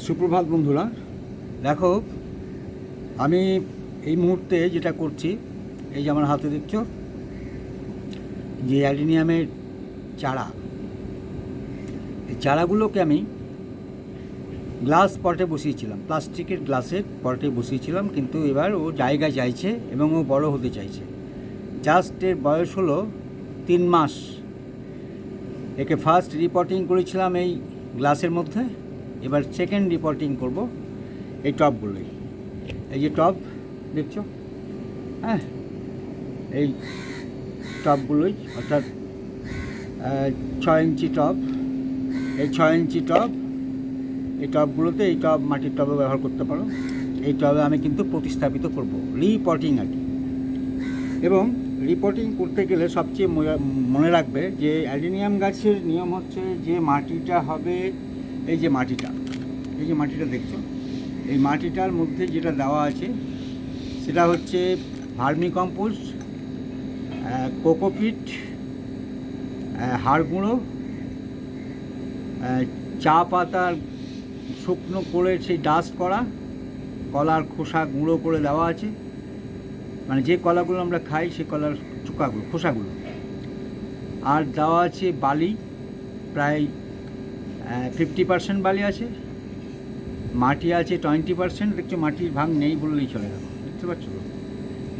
সুপ্রভাত বন্ধুরা। দেখো, আমি এই মুহূর্তে যেটা করছি, এই যে আমার হাতে দেখছ, যে অ্যালিনিয়ামের চারা। এই চারাগুলোকে আমি গ্লাস পটে বসিয়েছিলাম, প্লাস্টিকের গ্লাসের পটে বসিয়েছিলাম, কিন্তু এবার ও জায়গা চাইছে এবং ও বড় হতে চাইছে। জাস্ট এর বয়স হলো তিন মাস। একে ফার্স্ট রিপোর্টিং করেছিলাম এই গ্লাসের মধ্যে। এবার সেকেন্ড রিপোর্টিং করব এই টপগুলোই। এই যে টপ, দেখছ? হ্যাঁ এই টপগুলোই, অর্থাৎ ছয় ইঞ্চি টপ। এই ছয় ইঞ্চি টপ, এই টবগুলোতে এই টব মাটির টবে ব্যবহার করতে পারো। এই টবে আমি কিন্তু প্রতিস্থাপিত করব রিপোর্টিং আর কি। এবং রিপোর্টিং করতে গেলে সবচেয়ে মনে রাখবে যে অ্যালিনিয়াম গাছের নিয়ম হচ্ছে যে মাটিটা হবে এই যে মাটিটা, এই যে মাটিটা দেখছ এই মাটিটার মধ্যে যেটা দেওয়া আছে, সেটা হচ্ছে ভার্মি কম্পোস্ট কোকোপিট হাড় গুঁড়ো চা পাতার শুকনো করে সেই ডাস্ট করা, কলার খোসা গুঁড়ো করে দেওয়া আছে। মানে যে কলাগুলো আমরা খাই সেই কলার চোকাগুলো, খোসাগুলো। আর দেওয়া আছে বালি, প্রায় ফিফটি পার্সেন্ট বালি আছে, মাটি আছে টোয়েন্টি পার্সেন্ট, দেখছ মাটির ভাগ নেই বললেই চলে গেল। দেখতে পাচ্ছ তো?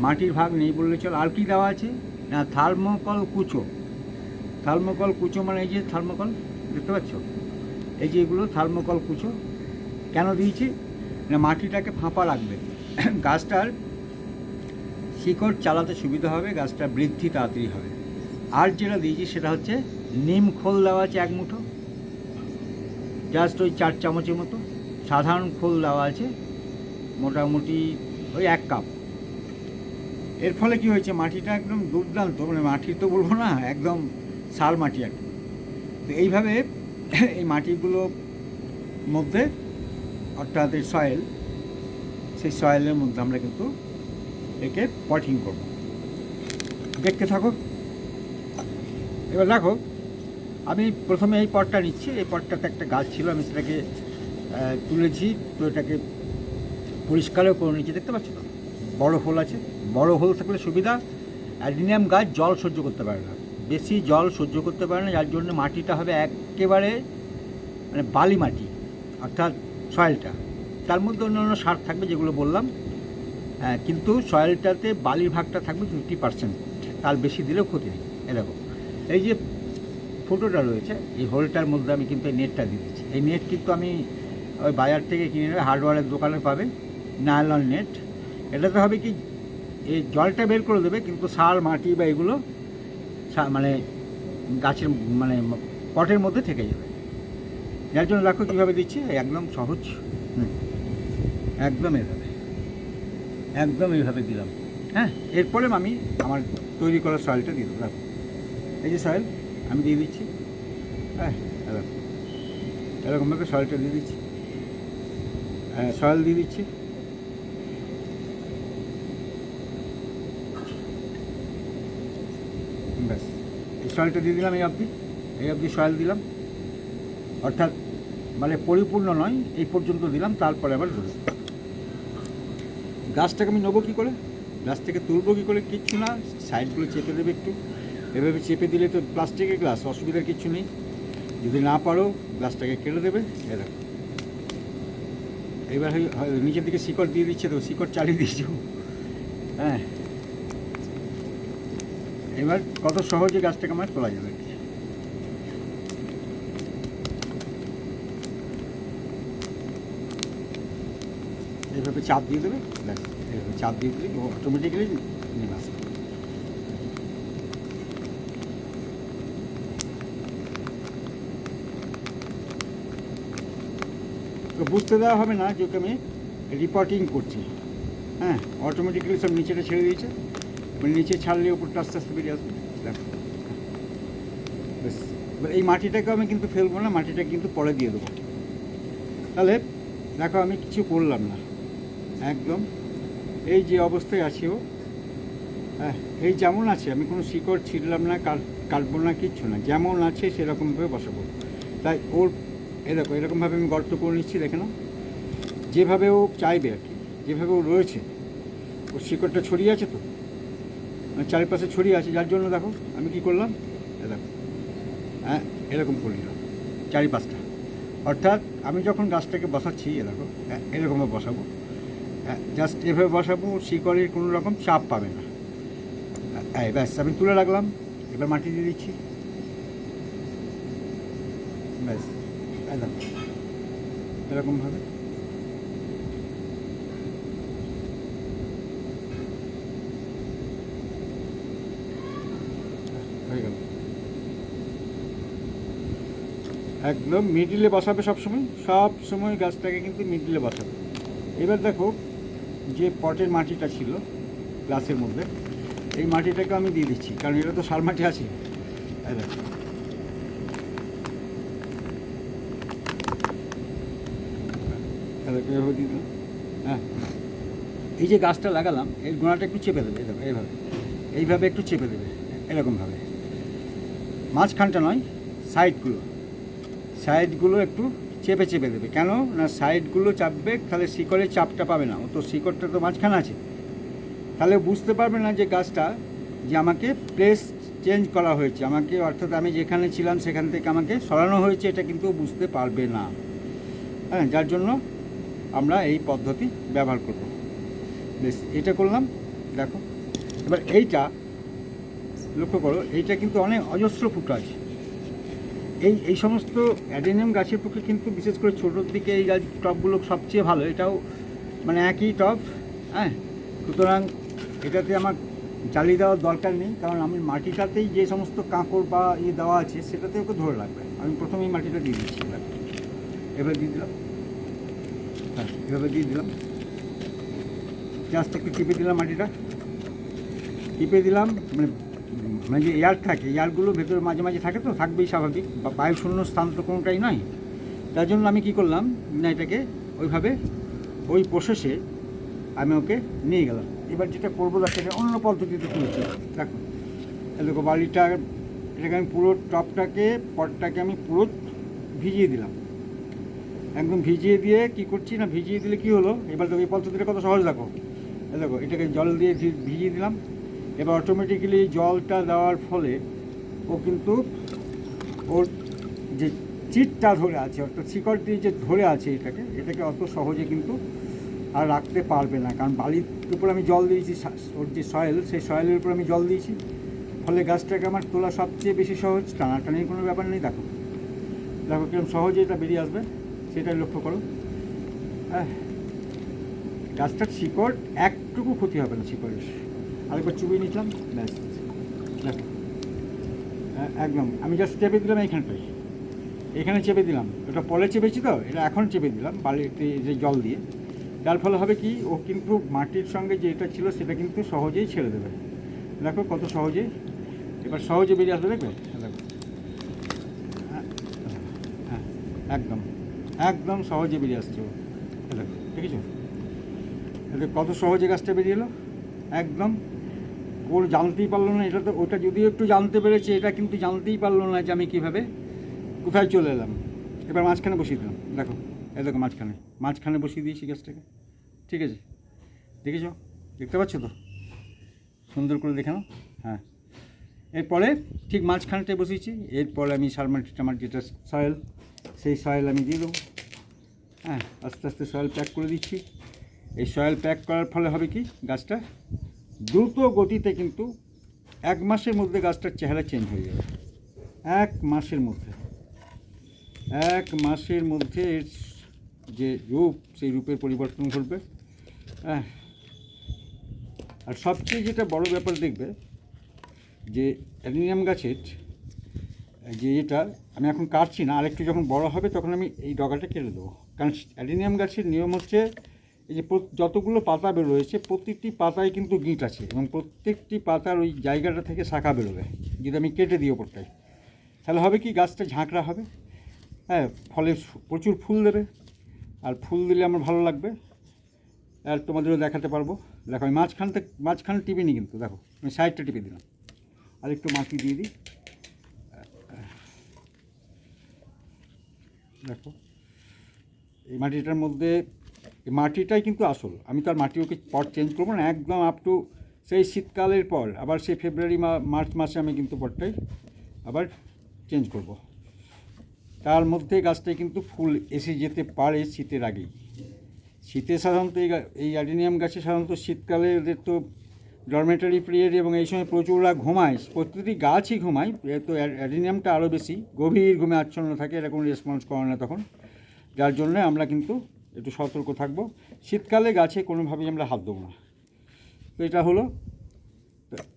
মাটির ভাগ নেই বললেই চলে আর কি দেওয়া আছে? না, থার্মোকল কুচো। থার্মোকল কুচো মানে এই যে থার্মোকল, দেখতে পাচ্ছ? এই যে এগুলো থার্মোকল কুচো। কেন দিয়েছি? না, মাটিটাকে ফাঁপা রাখবে। গাছটার শিকড় চালাতে সুবিধা হবে গাছটা বৃদ্ধি তাড়াতাড়ি হবে। আর যেটা দিয়েছি সেটা হচ্ছে নিম খোল দেওয়া আছে এক মুঠো। জাস্ট ওই চার চামচের মতো। সাধারণ খোল দেওয়া আছে। মোটামুটি ওই এক কাপ। এর ফলে কি হয়েছে? মাটিটা একদম দুর্দান্ত। মানে মাটি তো বলব না, একদম সার মাটি আর তো এইভাবে এই মাটিগুলো মধ্যে, অর্থাৎ এই সয়েল সেই সয়েলের মধ্যে আমরা কিন্তু একে পটিং করব। দেখতে থাকো। এবার দেখো আমি প্রথমে এই পটটা নিচ্ছি। এই পটটাতে একটা গাছ ছিল আমি সেটাকে তুলেছি। তো এটাকে পরিষ্কারও করে নিচ্ছি দেখতে পাচ্ছ তো? বড়ো হোল আছে। বড় হোল থাকলে সুবিধা অ্যাডিনিয়াম গাছ জল সহ্য করতে পারে না। বেশি জল সহ্য করতে পারে না যার জন্য মাটিটা হবে একেবারে মানে বালি মাটি অর্থাৎ সয়েলটা। তার মধ্যে অন্যান্য সার থাকবে যেগুলো বললাম। হ্যাঁ, কিন্তু সয়েলটাতে বালির ভাগটা থাকবে ফিফটি পার্সেন্ট। তার বেশি দিলেও ক্ষতি নেই। এরকম এই যে ফটোটা রয়েছে এই হোলটার মধ্যে আমি কিন্তু এই নেটটা দিয়ে দিচ্ছি। এই নেট কিন্তু আমি ওই বাজার থেকে কিনে নেবে হার্ডওয়ারের দোকানে পাবে নাইলন নেট এটাতে হবে কি এই জলটা বের করে দেবে কিন্তু সার মাটি বা এগুলো মানে গাছের মানে পটের মধ্যে থেকে যাবে। যার জন্য দেখো কীভাবে দিচ্ছি একদম সহজ। হুম। একদম এভাবে। একদম এইভাবে দিলাম। হ্যাঁ এরপরে আমি আমার তৈরি করা সয়েলটা দিয়ে দেবো। এই যে সয়েল আমি দিয়ে দিচ্ছি। হ্যাঁ এরকম এরকমভাবে সয়েলটা দিয়ে দিচ্ছি। হ্যাঁ সয়েল দিয়ে দিচ্ছি। ব্যাস, এই সয়েলটা দিয়ে দিলাম এই অবধি। এই অবধি সয়েল দিলাম। অর্থাৎ মানে পরিপূর্ণ নয়, এই পর্যন্ত দিলাম, তারপরে আবার ধরে গাছটাকে আমি নেব কী করে? গাছ থেকে তুলবো কী করে? কিচ্ছু না, সাইডগুলো চেপে দেবে একটু। এভাবে চেপে দিলে তো প্লাস্টিকের গ্লাস অসুবিধার কিছু নেই। যদি না পারো গ্লাসটাকে কেটে দেবে এরকম এবার নিচের দিকে শিকড় দিয়ে দিচ্ছে তো, শিকড় চালিয়ে দিয়েছ হ্যাঁ। এবার কত সহজে গাছটাকে আমার তোলা যাবে। এইভাবে চাপ দিয়ে দেবে চাপ দিয়ে দিলে অটোমেটিক্যালি নেমে আসবে। তো বুঝতে দেওয়া হবে না যে ওকে আমি রিপোর্টিং করছি। হ্যাঁ অটোমেটিক্যালি সব নিচেটা ছেড়ে দিয়েছে। মানে নিচে ছাড়লে উপরটা আস্তে আস্তে বেরিয়ে আসবে। দেখো। এই মাটিটাকে আমি কিন্তু ফেলব না মাটিটা কিন্তু পরে দিয়ে দেবো। তাহলে দেখো, আমি কিছু করলাম না। একদম। এই যে অবস্থায় আছি ও। হ্যাঁ এই যেমন আছে, আমি কোনো শিকড় ছিঁড়লাম না কাট কাটবো না, কিচ্ছু না। যেমন আছে, সেরকমভাবে বসাবো। তাই ওর দেখো এরকমভাবে আমি গর্ত করে নিচ্ছি দেখে নাও। যেভাবে ও চাইবে আর কি যেভাবে ও রয়েছে। ওর শিকড়টা ছড়িয়ে আছে তো? মানে চারিপাশে ছড়িয়ে আছে যার জন্য দেখো আমি কি করলাম? এ দেখো হ্যাঁ এরকম করে নিলাম চারিপাশটা। অর্থাৎ আমি যখন গাছটাকে বসাচ্ছি এ দেখো হ্যাঁ, এরকমভাবে বসাবো। জাস্ট এভাবে বসাবো শিকড়ের কোনো রকম চাপ পাবে না। হ্যাঁ ব্যাস আমি তুলে রাখলাম এবার মাটি দিয়ে দিচ্ছি ব্যাস এই এরকমভাবে। হয়ে গেল। একদম মিডিলে বসাবে সবসময়। সব সময় গাছটাকে কিন্তু মিডিলে বসাবে। এবার দেখো, যে পটের মাটিটা ছিল গ্লাসের মধ্যে, এই মাটিটাকে আমি দিয়ে দিচ্ছি, কারণ এটা তো সার মাটি আছে। হ্যাঁ। এই যে গাছটা লাগালাম, এর গোড়াটা একটু চেপে দেবে এইভাবে। এইভাবে একটু চেপে দেবে, এরকমভাবে। মাঝখানটা নয়, সাইডগুলো। সাইডগুলো একটু চেপে চেপে দেবে। কেন? না, সাইডগুলো চাপবে, তাহলে শিকড়ের চাপটা পাবে না। ও তো শিকড়টা তো মাঝখানে আছে। তাহলে বুঝতে পারবে না যে গাছটা যে আমাকে প্লেস চেঞ্জ করা হয়েছে। আমাকে, অর্থাৎ আমি যেখানে ছিলাম, সেখান থেকে আমাকে সরানো হয়েছে, এটা কিন্তু বুঝতে পারবে না। হ্যাঁ যার জন্য আমরা এই পদ্ধতি ব্যবহার করব। বেশ, এটা করলাম, দেখো। এবার এইটা লক্ষ্য করো, এইটা কিন্তু অনেক অজস্র ফুটো আছে এই এই সমস্ত অ্যাডেনিয়াম গাছের পক্ষে কিন্তু বিশেষ করে ছোটোর দিকে এই গাছ টবগুলো সবচেয়ে ভালো, এটাও মানে একই টব হ্যাঁ? সুতরাং এটাতে আমার জ্বালিয়ে দেওয়ার দরকার নেই, কারণ আমি মাটিটাতেই যে সমস্ত কাঁকড় বা ইয়ে দেওয়া আছে, সেটাতে ওকে ধরে রাখবে। আমি প্রথমেই মাটিটা দিয়ে দিচ্ছি এবার দিয়ে দিলাম। এভাবে দিয়ে দিলাম। জাস্ট একটু টিপে দিলাম মাটিটা। টিপে দিলাম মানে মানে যে এয়ার থাকে এয়ারগুলো ভেতরে মাঝে মাঝে থাকে তো, থাকবেই স্বাভাবিক। বা বায়ু শূন্য স্থান তো কোনোটাই নয়। তার জন্য আমি কি করলাম না এটাকে ওইভাবে ওই প্রসেসে আমি ওকে নিয়ে গেলাম। এবার যেটা করব সেটা অন্য পদ্ধতিতে করেছি। দেখো দেখো বাড়িটা এটাকে আমি পুরো টপটাকে, পটটাকে আমি পুরো ভিজিয়ে দিলাম। একদম ভিজিয়ে দিয়ে কি করছি না, ভিজিয়ে দিলে কি হলো? এবার এই পদ্ধতিটা কত সহজ দেখো। দেখো, এটাকে জল দিয়ে ভিজিয়ে দিলাম। এবার অটোমেটিক্যালি জলটা দেওয়ার ফলে ও কিন্তু ওর যে চিটটা ধরে আছে, অর্থাৎ শিকড় দিয়ে যে ধরে আছে এটাকে এটাকে অত সহজে কিন্তু আর রাখতে পারবে না। কারণ বালির উপর আমি জল দিয়েছি ওর যে সয়েল সেই সয়েলের উপর আমি জল দিয়েছি। ফলে গাছটাকে আমার তোলা সবচেয়ে বেশি সহজ, টানাটানির কোনো ব্যাপার নেই, দেখো। দেখো কীরকম সহজে এটা বেরিয়ে আসবে। সেটাই লক্ষ্য করো। হ্যাঁ গাছটার শিকড় একটুকু ক্ষতি হবে না শিকড়ের। আরেকবার চুবিয়ে নিলাম ব্যাস। দেখো। হ্যাঁ, একদম। আমি জাস্ট চেপে দিলাম এইখানটায়। এখানে চেপে দিলাম। ওটা পলে চেপেছি তো এটা এখন চেপে দিলাম বালিতে যে জল দিয়ে। যার ফলে হবে কি ও কিন্তু মাটির সঙ্গে যেটা ছিল সেটা কিন্তু সহজেই ছেড়ে দেবে। দেখো কত সহজে। এবার সহজে বেরিয়ে আসবে দেখবে? দেখো। হ্যাঁ, হ্যাঁ একদম। একদম সহজে বেরিয়ে আসছে ও। দেখেছ? এটা কত সহজে গাছটা বেরিয়ে এলো। একদম। ওর জানতেই পারল না, এটা তো, ওটা যদিও একটু জানতে পেরেছে, এটা কিন্তু জানতেই পারল না যে আমি কীভাবে কোথায় চলে এলাম। এবার মাঝখানে বসিয়ে দিলাম। দেখো এ দেখো মাঝখানে। মাঝখানে বসিয়ে দিয়েছি গ্যাসটাকে। ঠিক আছে? দেখেছ? দেখতে পাচ্ছ তো? সুন্দর করে দেখে নাও। হ্যাঁ। এরপরে ঠিক মাঝখানটায় বসিয়েছি। এরপরে আমি সারমাটি আমার যেটা সয়েল সেই সয়েল আমি দিয়ে দেবো। হ্যাঁ আস্তে আস্তে সয়েল প্যাক করে দিচ্ছি। এই সয়েল প্যাক করার ফলে হবে কি? গাছটা দ্রুত গতিতে কিন্তু এক মাসের মধ্যে গাছটার চেহারা চেঞ্জ হয়ে যাবে। এক মাসের মধ্যে। এক মাসের মধ্যে এর যে রূপ, সেই রূপের পরিবর্তন ঘটবে। হ্যাঁ। আর সবচেয়ে যেটা বড় ব্যাপার দেখবে যে অ্যালিনিয়াম গাছের যে এটা আমি এখন কাটছি না, আরেকটু যখন বড় হবে তখন আমি এই ডগাটা কেটে দেবো। কারণ অ্যালিনিয়াম গাছের নিয়ম হচ্ছে এই যে যতগুলো পাতা বেরোয়েছে প্রত্যেকটি পাতায় কিন্তু গিঁট আছে এবং প্রত্যেকটি পাতার ওই জায়গাটা থেকে শাখা বেরোবে, যদি আমি কেটে দিই ওপরটায়। তাহলে হবে কি, গাছটা ঝাঁকড়া হবে হ্যাঁ ফলে প্রচুর ফুল দেবে, আর ফুল দিলে আমার ভালো লাগবে। আর তোমাদেরও দেখাতে পারব। দেখো, আমি মাঝখানটা, মাঝখানে টিপিনি কিন্তু, দেখো, আমি সাইডটা টিপে দিলাম। আর একটু মাটি দিয়ে দিই। দেখো। এই মাটিটার মধ্যে, এই মাটিটাই কিন্তু আসল। আমি তো আর মাটি ওকে পট চেঞ্জ করব না, একদম আপ টু সেই শীতকালের পর, আবার সেই ফেব্রুয়ারি মার্চ মাসে আমি কিন্তু পটটাই আবার চেঞ্জ করব। তার মধ্যে গাছটায় কিন্তু ফুল এসে যেতে পারে শীতের আগেই। শীতে সাধারণত এই এই অ্যাডিনিয়াম গাছে সাধারণত শীতকালে তো ডরমেটারি পিরিয়ড এবং এই সময় প্রচুর ওরা ঘুমায়। প্রতিটি গাছই ঘুমায়। তো অ্যাডিনিয়ামটা আরও বেশি। গভীর ঘুমে আচ্ছন্ন থাকে এরকম রেসপন্স করে না তখন। যার জন্য আমরা কিন্তু একটু সতর্ক থাকব। শীতকালে গাছে কোনোভাবেই আমরা হাত দেবো না। তো এটা হলো।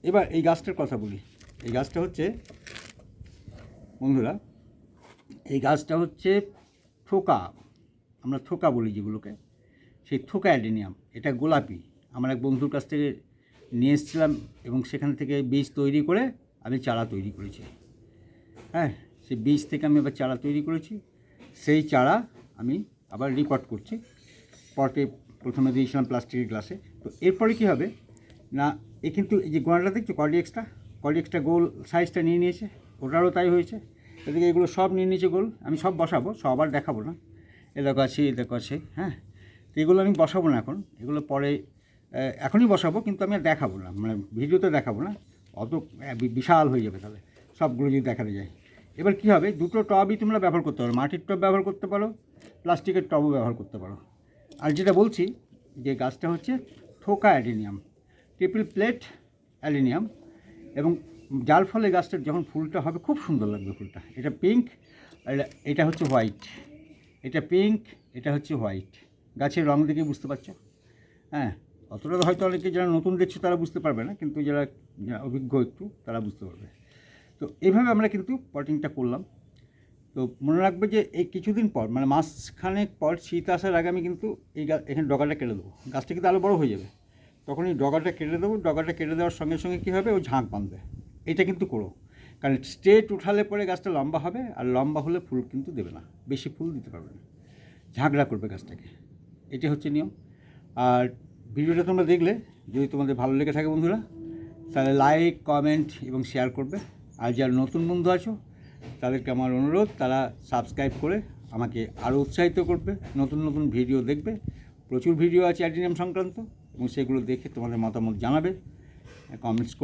এবার এই গাছটার কথা বলি। এই গাছটা হচ্ছে, বন্ধুরা, এই গাছটা হচ্ছে থোকা। আমরা থোকা বলি যেগুলোকে। সেই থোকা অ্যাডেনিয়াম। এটা গোলাপি। আমার এক বন্ধুর কাছ থেকে নিয়ে এসেছিলাম এবং সেখান থেকে বীজ তৈরি করে আমি চারা তৈরি করেছি। হ্যাঁ সেই বীজ থেকে আমি এবার চারা তৈরি করেছি। সেই চারা আমি আবার রিপোর্ট করছি। পটে প্রথমে দিয়েছিলাম প্লাস্টিকের গ্লাসে তো এরপরে কী হবে? না, এ কিন্তু এই যে গোড়াটা দেখছ কডিএক্সটা কডিএক্সটা গোল সাইজটা নিয়ে নিয়েছে। ওটারও তাই হয়েছে। এদিকে এগুলো সব নিয়ে নিয়েছে গোল। আমি সব বসাবো, সব আর দেখাবো না। এ দেখো আছে, এ দেখো আছে। হ্যাঁ তো এগুলো আমি বসাবো না এখন। এগুলো পরে এখনই বসাবো, কিন্তু আমি আর দেখাবো না মানে ভিডিওতে দেখাবো না। অত বিশাল হয়ে যাবে তাহলে, সবগুলো যদি দেখাতে যায়। এবার কী হবে, দুটো টবই তোমরা ব্যবহার করতে পারো, মাটির টব ব্যবহার করতে পারো, প্লাস্টিকের টবও ব্যবহার করতে পারো। আর যেটা বলছি, যে গাছটা হচ্ছে থোকা অ্যাডিনিয়াম ট্রিপল প্লেট অ্যালিনিয়াম এবং যার ফলে গাছটার যখন ফুলটা হবে, খুব সুন্দর লাগবে ফুলটা। এটা পিঙ্ক এটা হচ্ছে হোয়াইট এটা পিঙ্ক এটা হচ্ছে হোয়াইট গাছের রং দেখে বুঝতে পারছ? হ্যাঁ। অতটা হয়তো অনেকে যারা নতুন দেখছ তারা বুঝতে পারবে না, কিন্তু যারা অভিজ্ঞ একটু, তারা বুঝতে পারবে। তো এইভাবে আমরা কিন্তু পটিংটা করলাম। তো মনে রাখবে যে এই কিছুদিন পর মানে মাসখানেক পর শীত আসার আগে আমি কিন্তু এই এখানে ডগাটা কেটে দেবো। গাছটা কিন্তু আরও বড়ো হয়ে যাবে। তখন এই ডগাটা কেটে দেবো, ডগাটা কেটে দেওয়ার সঙ্গে সঙ্গে কী হবে? ও ঝাঁক বাঁধবে। এটা কিন্তু করো। কারণ স্ট্রেট উঠালে পরে গাছটা লম্বা হবে, আর লম্বা হলে ফুল কিন্তু দেবে না। বেশি ফুল দিতে পারবে না। ঝাঁকড়া করবে গাছটাকে। এটা হচ্ছে নিয়ম। আর ভিডিওটা তোমরা দেখলে, যদি তোমাদের ভালো লেগে থাকে বন্ধুরা, তাহলে লাইক কমেন্ট এবং শেয়ার করবে। আর যারা নতুন বন্ধু আছো, তাদেরকে আমার অনুরোধ, তারা সাবস্ক্রাইব করে আমাকে আরও উৎসাহিত করবে, নতুন নতুন ভিডিও দেখবে। প্রচুর ভিডিও আছে অ্যাডিনিয়াম সংক্রান্ত, এবং সেগুলো দেখে তোমাদের মতামত জানাবে। কমেন্টস